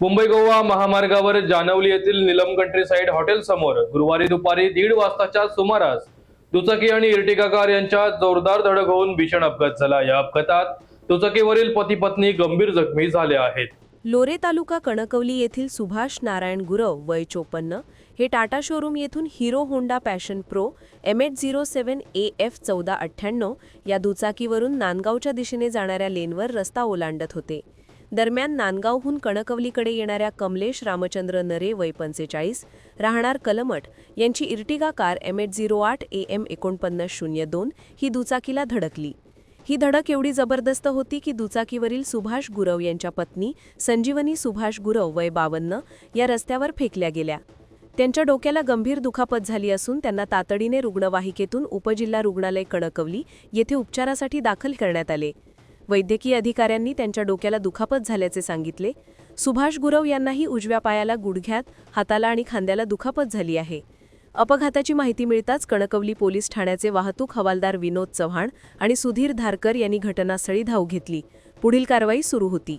मुंबई गोवा महामार्गावर जानवली येथील Neelam country side hotel समोर गुरुवारी दुपारी दीड वाजताच्या सुमारास दुचाकी आणि इर्टिका कार यांच्या जोरदार धडक होऊन भीषण अपघात झाला. या अपघातात दुचाकीवरील पती पत्नी गंभीर जखमी झाले आहेत. लोरे तालुका कणकवली येथील सुभाष नारायण गुरव वय चोपन्न हे टाटा शोरूम येथून Hero Honda Passion Pro M H zero seven A F चौदा अठ्ठ्याण्णव या दुचाकीवरून नांदगावच्या दिशेने जाणाऱ्या लेनवर रस्ता ओलांडत होते. दरम्यान नांदगावहून कणकवलीकडे येणाऱ्या कमलेश रामचंद्र नरे वय पंचेचाळीस राहणार कलमठ यांची Ertiga car M eight zero आठ ए एम एकोणपन्नास शून्य दोन ही दुचाकीला धडकली. ही धडक एवढी जबरदस्त होती की दुचाकीवरील सुभाष गुरव यांच्या पत्नी संजीवनी सुभाष गुरव वय बावन्न या रस्त्यावर फेकल्या गेल्या. त्यांच्या डोक्याला गंभीर दुखापत झाली असून त्यांना तातडीने रुग्णवाहिकेतून उपजिल्हा रुग्णालय कणकवली येथे उपचारासाठी दाखल करण्यात आले. वैद्यकीय अधिकाऱ्यांनी त्यांच्या डोक्याला दुखापत झाल्याचे सांगितले. सुभाष गुरव यांनाही उजव्या पायाला गुडघ्यात हाताला आणि खांद्याला दुखापत झाली आहे. अपघाताची माहिती मिळताच कणकवली पोलीस ठाण्याचे वाहतूक हवालदार विनोद चव्हाण आणि सुधीर धारकर यांनी घटनास्थळी धाव घेतली. पुढील कारवाई सुरू होती.